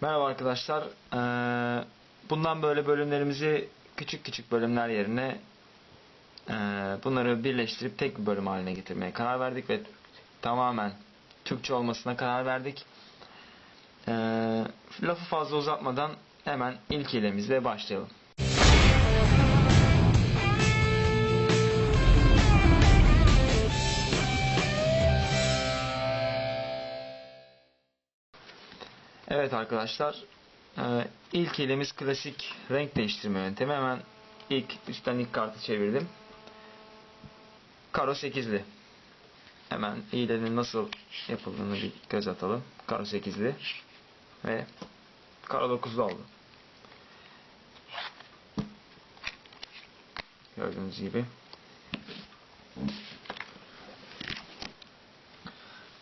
Merhaba arkadaşlar. Ee, bundan böyle bölümlerimizi küçük küçük bölümler yerine ee, bunları birleştirip tek bir bölüm haline getirmeye karar verdik ve tamamen Türkçe olmasına karar verdik. Ee, lafı fazla uzatmadan hemen ilk ilemizle başlayalım. Evet arkadaşlar ee, ilk hilemiz klasik renk değiştirme yöntemi. Hemen ilk üstten ilk kartı çevirdim. Karo 8'li. Hemen hilenin nasıl yapıldığını bir göz atalım. Karo 8'li ve Karo 9'lu oldu. Gördüğünüz gibi.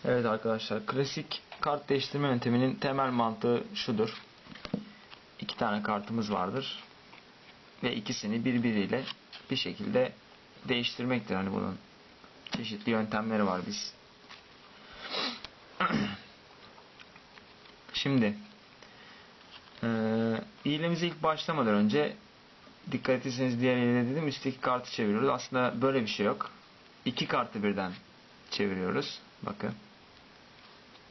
Evet arkadaşlar klasik kart değiştirme yönteminin temel mantığı şudur. İki tane kartımız vardır. Ve ikisini birbiriyle bir şekilde değiştirmektir. Hani bunun çeşitli yöntemleri var biz. Şimdi e, hilemize ilk başlamadan önce dikkat etseniz diğer hilede dedim üstteki kartı çeviriyoruz. Aslında böyle bir şey yok. İki kartı birden çeviriyoruz. Bakın.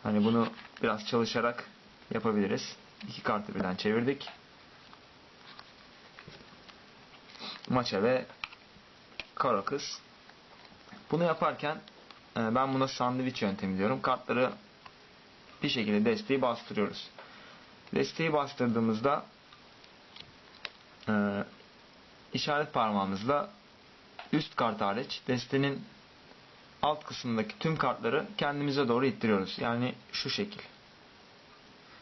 Hani bunu biraz çalışarak yapabiliriz. İki kartı birden çevirdik. Maça ve kara kız. Bunu yaparken e, ben buna sandviç yöntemi diyorum. Kartları bir şekilde desteği bastırıyoruz. Desteği bastırdığımızda e, işaret parmağımızla üst kart hariç destenin alt kısmındaki tüm kartları kendimize doğru ittiriyoruz. Yani şu şekil.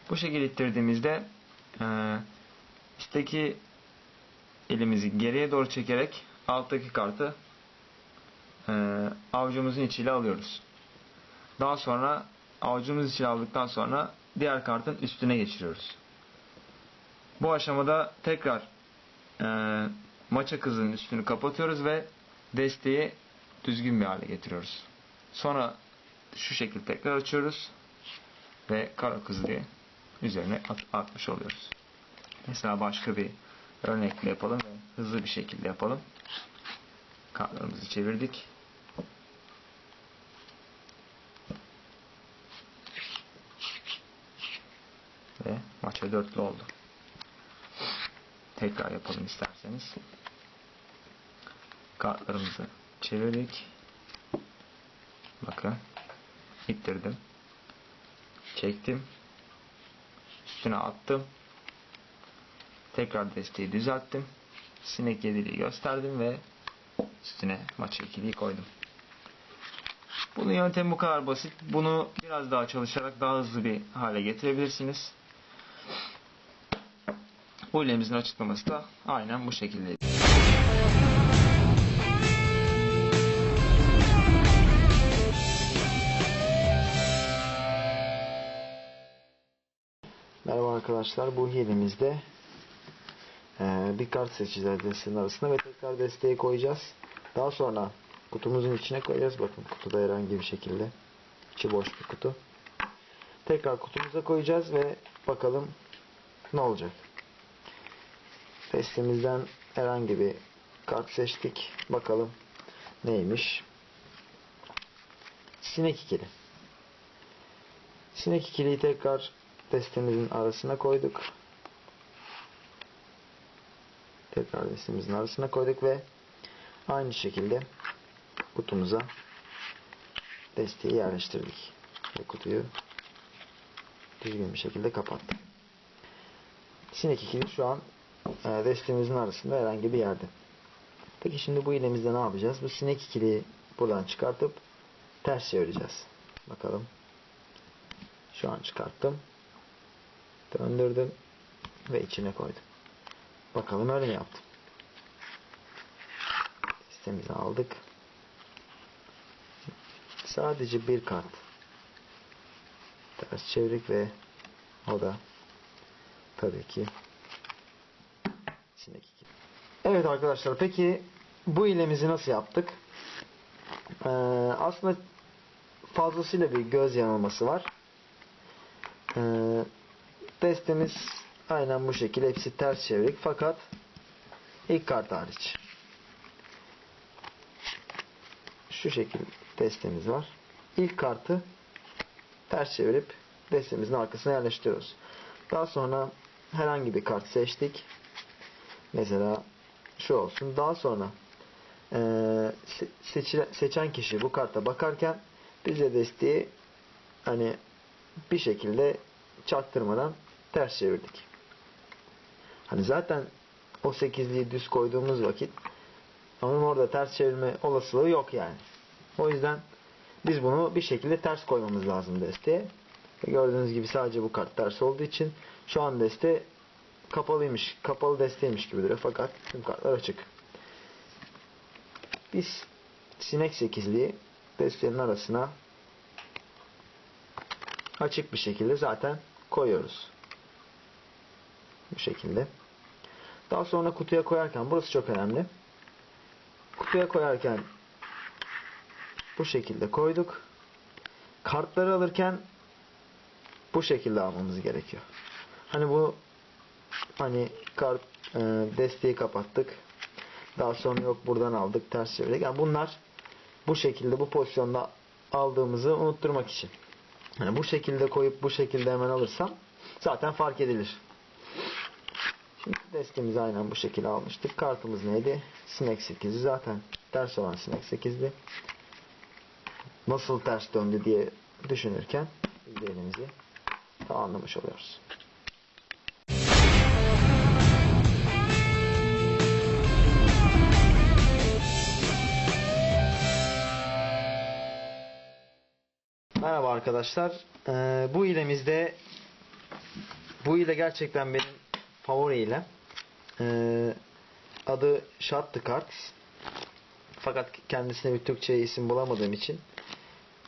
Bu şekil ittirdiğimizde e, üstteki elimizi geriye doğru çekerek alttaki kartı e, avucumuzun içiyle alıyoruz. Daha sonra avucumuz içine aldıktan sonra diğer kartın üstüne geçiriyoruz. Bu aşamada tekrar e, maça kızının üstünü kapatıyoruz ve desteği düzgün bir hale getiriyoruz. Sonra şu şekilde tekrar açıyoruz ve kara kız diye üzerine at, atmış oluyoruz. Mesela başka bir örnekle yapalım ve hızlı bir şekilde yapalım. Kartlarımızı çevirdik. Ve maça dörtlü oldu. Tekrar yapalım isterseniz. Kartlarımızı çevirdik. Bakın. ittirdim. Çektim. Üstüne attım. Tekrar desteği düzelttim. Sinek yediliği gösterdim ve üstüne maça ikiliyi koydum. Bunun yöntemi bu kadar basit. Bunu biraz daha çalışarak daha hızlı bir hale getirebilirsiniz. Bu ilemizin açıklaması da aynen bu şekilde. Arkadaşlar. Bu hilemizde e, bir kart seçeceğiz desteğin arasında ve tekrar desteği koyacağız. Daha sonra kutumuzun içine koyacağız. Bakın kutuda herhangi bir şekilde içi boş bir kutu. Tekrar kutumuza koyacağız ve bakalım ne olacak. Destemizden herhangi bir kart seçtik. Bakalım neymiş. Sinek ikili. Sinek ikiliyi tekrar destemizin arasına koyduk. Tekrar destemizin arasına koyduk ve aynı şekilde kutumuza desteği yerleştirdik. Ve kutuyu düzgün bir şekilde kapattık. Sinek ikili şu an e, destemizin arasında herhangi bir yerde. Peki şimdi bu ilemizde ne yapacağız? Bu sinek ikiliyi buradan çıkartıp ters çevireceğiz. Bakalım. Şu an çıkarttım döndürdüm ve içine koydum. Bakalım öyle mi yaptım. Listemizi aldık. Sadece bir kart ters çevirdik ve o da tabii ki sinek iki. Evet arkadaşlar peki bu ilemizi nasıl yaptık? Ee, aslında fazlasıyla bir göz yanılması var. Ee, Destemiz aynen bu şekilde. Hepsi ters çevirik. Fakat ilk kart hariç. Şu şekilde destemiz var. İlk kartı ters çevirip destemizin arkasına yerleştiriyoruz. Daha sonra herhangi bir kart seçtik. Mesela şu olsun. Daha sonra seçen kişi bu karta bakarken biz de desteği hani bir şekilde çaktırmadan ters çevirdik. Hani zaten o sekizliği düz koyduğumuz vakit onun orada ters çevirme olasılığı yok yani. O yüzden biz bunu bir şekilde ters koymamız lazım desteğe. Ve Gördüğünüz gibi sadece bu kart ters olduğu için şu an deste kapalıymış, kapalı desteymiş gibi duruyor fakat tüm kartlar açık. Biz sinek sekizliği destenin arasına açık bir şekilde zaten koyuyoruz. Bu şekilde. Daha sonra kutuya koyarken burası çok önemli. Kutuya koyarken bu şekilde koyduk. Kartları alırken bu şekilde almamız gerekiyor. Hani bu hani kart e, desteği kapattık. Daha sonra yok buradan aldık ters çevirdik. Yani bunlar bu şekilde bu pozisyonda aldığımızı unutturmak için. Hani bu şekilde koyup bu şekilde hemen alırsam zaten fark edilir. Destemizi aynen bu şekilde almıştık. Kartımız neydi? Sinek 8'i zaten ters olan sinek 8'di. Nasıl ters döndü diye düşünürken elimizi tamamlamış oluyoruz. Merhaba arkadaşlar. Ee, bu ilemizde bu ile gerçekten benim favori ilem. Ee, adı the Cards. Fakat kendisine bir Türkçe isim bulamadığım için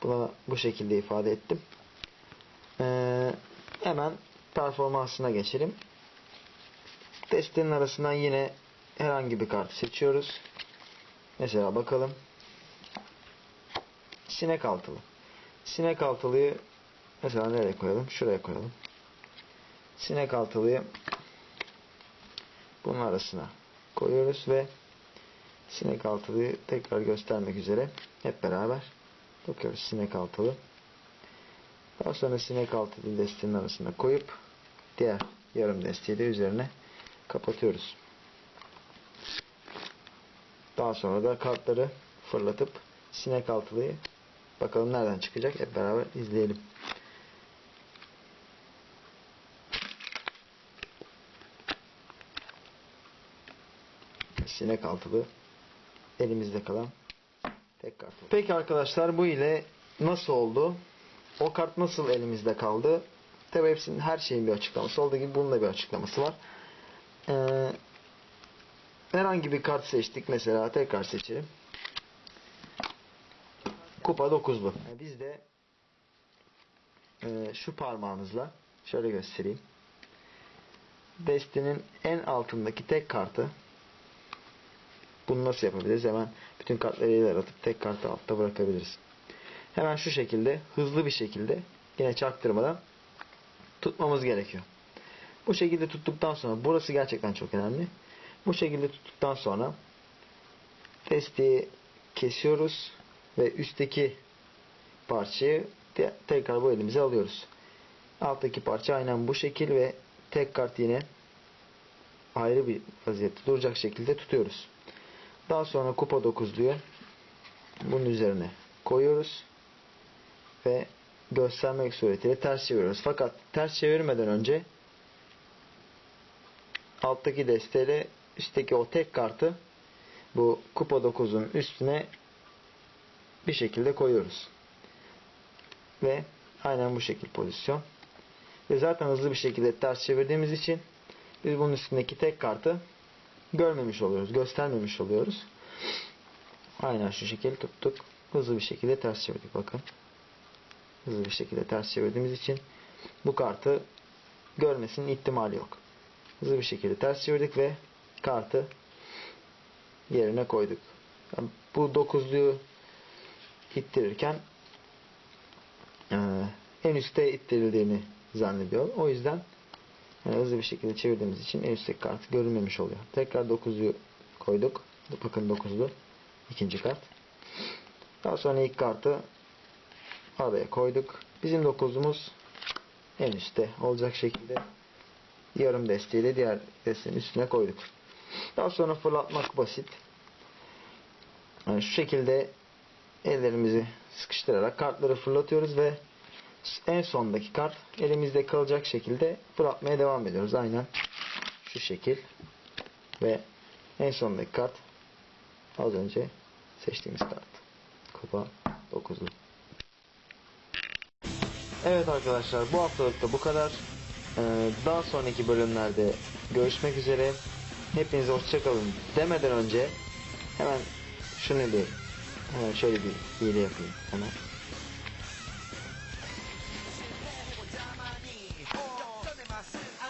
buna bu şekilde ifade ettim. Ee, hemen performansına geçelim. Destenin arasından yine herhangi bir kart seçiyoruz. Mesela bakalım. Sinek altılı. Sinek altılıyı mesela nereye koyalım? Şuraya koyalım. Sinek altılıyı bunun arasına koyuyoruz ve sinek altılıyı tekrar göstermek üzere hep beraber bakıyoruz sinek altılı. Daha sonra sinek altılı desteğinin arasına koyup diğer yarım desteği de üzerine kapatıyoruz. Daha sonra da kartları fırlatıp sinek altılıyı bakalım nereden çıkacak hep beraber izleyelim. Sinek altılı elimizde kalan tek kart. oldu. Peki arkadaşlar bu ile nasıl oldu? O kart nasıl elimizde kaldı? Tabi hepsinin her şeyin bir açıklaması olduğu gibi bunun da bir açıklaması var. Ee, herhangi bir kart seçtik mesela tekrar seçelim. Kupa 9'lu. Yani biz de e, şu parmağımızla şöyle göstereyim. Destinin en altındaki tek kartı bunu nasıl yapabiliriz? Hemen bütün kartları ileri atıp tek kartı altta bırakabiliriz. Hemen şu şekilde hızlı bir şekilde yine çaktırmadan tutmamız gerekiyor. Bu şekilde tuttuktan sonra burası gerçekten çok önemli. Bu şekilde tuttuktan sonra desteği kesiyoruz ve üstteki parçayı te- tekrar bu elimize alıyoruz. Alttaki parça aynen bu şekil ve tek kart yine ayrı bir vaziyette duracak şekilde tutuyoruz. Daha sonra kupa 9'luyu bunun üzerine koyuyoruz ve göstermek suretiyle ters çeviriyoruz. Fakat ters çevirmeden önce alttaki desteğiyle üstteki o tek kartı bu kupa 9'un üstüne bir şekilde koyuyoruz. Ve aynen bu şekil pozisyon. Ve zaten hızlı bir şekilde ters çevirdiğimiz için biz bunun üstündeki tek kartı görmemiş oluyoruz. Göstermemiş oluyoruz. Aynen şu şekilde tuttuk. Hızlı bir şekilde ters çevirdik. Bakın. Hızlı bir şekilde ters çevirdiğimiz için bu kartı görmesinin ihtimali yok. Hızlı bir şekilde ters çevirdik ve kartı yerine koyduk. Yani bu dokuzluyu ittirirken eee, en üste ittirildiğini zannediyor. O yüzden hızlı bir şekilde çevirdiğimiz için en üstteki kart görünmemiş oluyor. Tekrar 9'u koyduk. Bakın 9'lu. ikinci kart. Daha sonra ilk kartı araya koyduk. Bizim 9'umuz en üstte olacak şekilde yarım desteği de diğer desteğin üstüne koyduk. Daha sonra fırlatmak basit. Yani şu şekilde ellerimizi sıkıştırarak kartları fırlatıyoruz ve en sondaki kart elimizde kalacak şekilde fırlatmaya devam ediyoruz. Aynen şu şekil ve en sondaki kart az önce seçtiğimiz kart. Kupa 9'lu. Evet arkadaşlar bu haftalık da bu kadar. Ee, daha sonraki bölümlerde görüşmek üzere. Hepinize hoşçakalın demeden önce hemen şunu bir hemen şöyle bir hile yapayım hemen.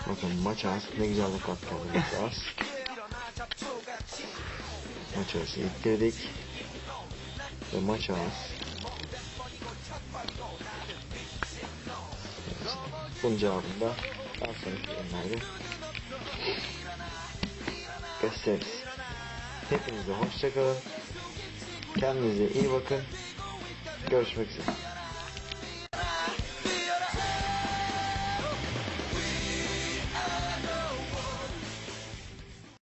Bakın maç ağız ne güzel bir kart geldi maç ağızı ittirdik. Ve maç ağız. Bunun cevabını da daha sonraki bölümlerde gösteririz. Hepinize hoşçakalın. Kendinize iyi bakın. Görüşmek üzere.